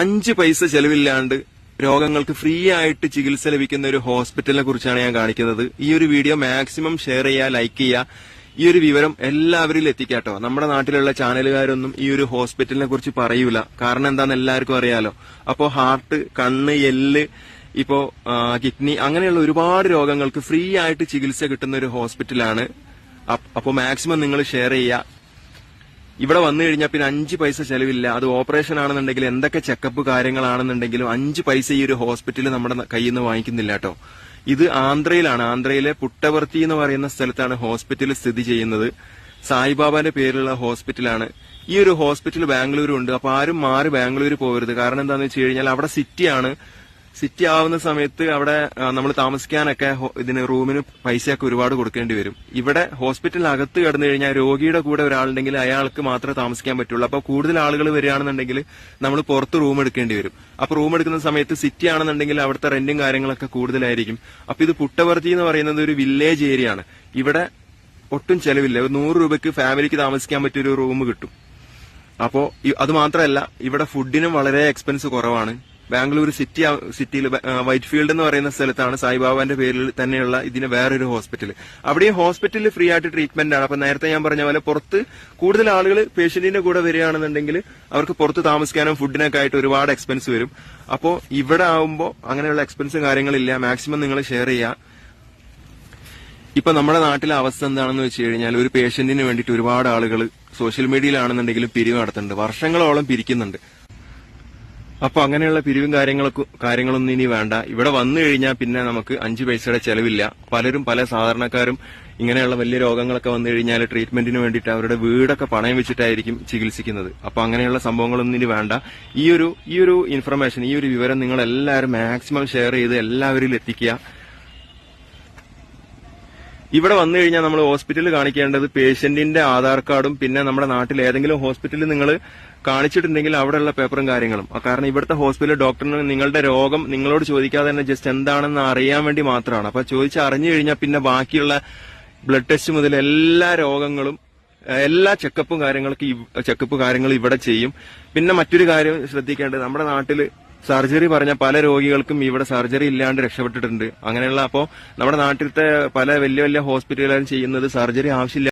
അഞ്ച് പൈസ ചെലവില്ലാണ്ട് രോഗങ്ങൾക്ക് ഫ്രീ ആയിട്ട് ചികിത്സ ലഭിക്കുന്ന ഒരു ഹോസ്പിറ്റലിനെ കുറിച്ചാണ് ഞാൻ കാണിക്കുന്നത്. ഈ ഒരു വീഡിയോ മാക്സിമം ഷെയർ ചെയ്യുക ലൈക്ക് ചെയ്യുക ഈ ഒരു വിവരം എല്ലാവരിലും എത്തിക്കാട്ടോ. നമ്മുടെ നാട്ടിലുള്ള ചാനലുകാരൊന്നും ഈ ഒരു ഹോസ്പിറ്റലിനെ കുറിച്ച് പറയൂല. കാരണം എന്താന്ന് എല്ലാവർക്കും അറിയാലോ. അപ്പോ ഹാർട്ട് കണ്ണ് എല്ല് ഇപ്പോ കിഡ്നി അങ്ങനെയുള്ള ഒരുപാട് രോഗങ്ങൾക്ക് ഫ്രീ ആയിട്ട് ചികിത്സ കിട്ടുന്ന ഒരു ഹോസ്പിറ്റലാണ് അപ്പോൾ അപ്പോ മാക്സിമം നിങ്ങൾ ഷെയർ ചെയ്യുക ഇവിടെ വന്നു കഴിഞ്ഞാൽ പിന്നെ അഞ്ച് പൈസ ചെലവില്ല. അത് ഓപ്പറേഷൻ ആണെന്നുണ്ടെങ്കിലും എന്തൊക്കെ ചെക്കപ്പ് കാര്യങ്ങളാണെന്നുണ്ടെങ്കിലും അഞ്ച് പൈസ ഈ ഒരു ഹോസ്പിറ്റൽ നമ്മുടെ കയ്യിൽ നിന്ന് വാങ്ങിക്കുന്നില്ല കേട്ടോ. ഇത് ആന്ധ്രയിലാണ്. ആന്ധ്രയിലെ പുട്ടവർത്തി എന്ന് പറയുന്ന സ്ഥലത്താണ് ഹോസ്പിറ്റൽ സ്ഥിതി ചെയ്യുന്നത്. സായിബാബാന്റെ പേരിലുള്ള ഹോസ്പിറ്റലാണ് ഈ ഒരു ഹോസ്പിറ്റൽ ബാംഗ്ലൂരുണ്ട്. അപ്പൊ ആരും മാറി ബാംഗ്ലൂർ പോകരുത് കാരണം എന്താണെന്ന് വെച്ച് കഴിഞ്ഞാൽ അവിടെ സിറ്റിയാണ് സിറ്റി ആവുന്ന സമയത്ത് അവിടെ നമ്മൾ താമസിക്കാനൊക്കെ ഇതിന് റൂമിന് പൈസയൊക്കെ ഒരുപാട് കൊടുക്കേണ്ടി വരും. ഇവിടെ ഹോസ്പിറ്റലിനകത്ത് കിടന്നു കഴിഞ്ഞാൽ രോഗിയുടെ കൂടെ ഒരാളുണ്ടെങ്കിൽ അയാൾക്ക് മാത്രമേ താമസിക്കാൻ പറ്റുള്ളൂ. അപ്പൊ കൂടുതൽ ആളുകൾ വരികയാണെന്നുണ്ടെങ്കിൽ നമ്മൾ പുറത്ത് റൂം എടുക്കേണ്ടി വരും. അപ്പൊ റൂം എടുക്കുന്ന സമയത്ത് സിറ്റി ആണെന്നുണ്ടെങ്കിൽ അവിടുത്തെ റെന്റും കാര്യങ്ങളൊക്കെ കൂടുതലായിരിക്കും. അപ്പൊ ഇത് പുട്ടവർത്തി എന്ന് പറയുന്നത് ഒരു വില്ലേജ് ഏരിയ ആണ് ഇവിടെ ഒട്ടും ചെലവില്ല. ഒരു നൂറ് രൂപയ്ക്ക് ഫാമിലിക്ക് താമസിക്കാൻ പറ്റിയ ഒരു റൂം കിട്ടും. അപ്പോ അത് മാത്രമല്ല ഇവിടെ ഫുഡിനും വളരെ എക്സ്പെൻസ് കുറവാണ്. ബാംഗ്ലൂർ സിറ്റി സിറ്റിയിൽ വൈറ്റ് ഫീൽഡ് എന്ന് പറയുന്ന സ്ഥലത്താണ് സായിബാബാന്റെ പേരിൽ തന്നെയുള്ള ഇതിന് വേറൊരു ഹോസ്പിറ്റൽ അവിടെ ഹോസ്പിറ്റലിൽ ഫ്രീ ആയിട്ട് ട്രീറ്റ്മെന്റ് ആണ്. അപ്പൊ നേരത്തെ ഞാൻ പറഞ്ഞ പോലെ പുറത്ത് കൂടുതൽ ആളുകൾ പേഷ്യന്റിന്റെ കൂടെ വരികയാണെന്നുണ്ടെങ്കിൽ അവർക്ക് പുറത്ത് താമസിക്കാനും ഫുഡിനൊക്കെ ആയിട്ട് ഒരുപാട് എക്സ്പെൻസ് വരും. അപ്പോൾ ഇവിടെ ആവുമ്പോൾ അങ്ങനെയുള്ള എക്സ്പെൻസും കാര്യങ്ങളില്ല. മാക്സിമം നിങ്ങൾ ഷെയർ ചെയ്യുക ഇപ്പൊ നമ്മുടെ നാട്ടിലെ അവസ്ഥ എന്താണെന്ന് വെച്ച് കഴിഞ്ഞാൽ ഒരു പേഷ്യന്റിന് വേണ്ടിയിട്ട് ഒരുപാട് ആളുകൾ സോഷ്യൽ മീഡിയയിലാണെന്നുണ്ടെങ്കിലും പിരിവ് നടത്തുന്നുണ്ട്. വർഷങ്ങളോളം പിരിക്കുന്നുണ്ട്. അപ്പൊ അങ്ങനെയുള്ള പിരിവും കാര്യങ്ങളൊക്കെ കാര്യങ്ങളൊന്നും ഇനി വേണ്ട. ഇവിടെ വന്നു കഴിഞ്ഞാൽ പിന്നെ നമുക്ക് അഞ്ചു പൈസയുടെ ചെലവില്ല. പലരും പല സാധാരണക്കാരും ഇങ്ങനെയുള്ള വലിയ രോഗങ്ങളൊക്കെ വന്നു കഴിഞ്ഞാൽ ട്രീറ്റ്മെന്റിന് വേണ്ടിയിട്ട് അവരുടെ വീടൊക്കെ പണയം വെച്ചിട്ടായിരിക്കും ചികിത്സിക്കുന്നത്. അപ്പൊ അങ്ങനെയുള്ള സംഭവങ്ങളൊന്നും ഇനി വേണ്ട. ഈ ഒരു ഈ ഒരു ഇൻഫർമേഷൻ ഈ ഒരു വിവരം നിങ്ങൾ എല്ലാവരും മാക്സിമം ഷെയർ ചെയ്ത് എല്ലാവരിലും എത്തിക്കുക. ഇവിടെ വന്നു കഴിഞ്ഞാൽ നമ്മൾ ഹോസ്പിറ്റലിൽ കാണിക്കേണ്ടത് പേഷ്യന്റിന്റെ ആധാർ കാർഡും പിന്നെ നമ്മുടെ നാട്ടിൽ ഏതെങ്കിലും ഹോസ്പിറ്റലിൽ നിങ്ങൾ കാണിച്ചിട്ടുണ്ടെങ്കിൽ അവിടെയുള്ള പേപ്പറും കാര്യങ്ങളും. കാരണം ഇവിടുത്തെ ഹോസ്പിറ്റലിൽ ഡോക്ടറിന് നിങ്ങളുടെ രോഗം നിങ്ങളോട് ചോദിക്കാതെ തന്നെ ജസ്റ്റ് എന്താണെന്ന് അറിയാൻ വേണ്ടി മാത്രമാണ്. അപ്പൊ ചോദിച്ച് അറിഞ്ഞു കഴിഞ്ഞാൽ പിന്നെ ബാക്കിയുള്ള ബ്ലഡ് ടെസ്റ്റ് മുതൽ എല്ലാ രോഗങ്ങളും എല്ലാ ചെക്കപ്പും കാര്യങ്ങളൊക്കെ ചെക്കപ്പ് കാര്യങ്ങളും ഇവിടെ ചെയ്യും. പിന്നെ മറ്റൊരു കാര്യം ശ്രദ്ധിക്കേണ്ടത് നമ്മുടെ നാട്ടിൽ സർജറി പറഞ്ഞ പല രോഗികൾക്കും ഇവിടെ സർജറി ഇല്ലാണ്ട് രക്ഷപ്പെട്ടിട്ടുണ്ട്. അങ്ങനെയുള്ള അപ്പോ നമ്മുടെ നാട്ടിലത്തെ പല വലിയ വലിയ ഹോസ്പിറ്റലുകളും ചെയ്യുന്നത് സർജറി ആവശ്യമില്ല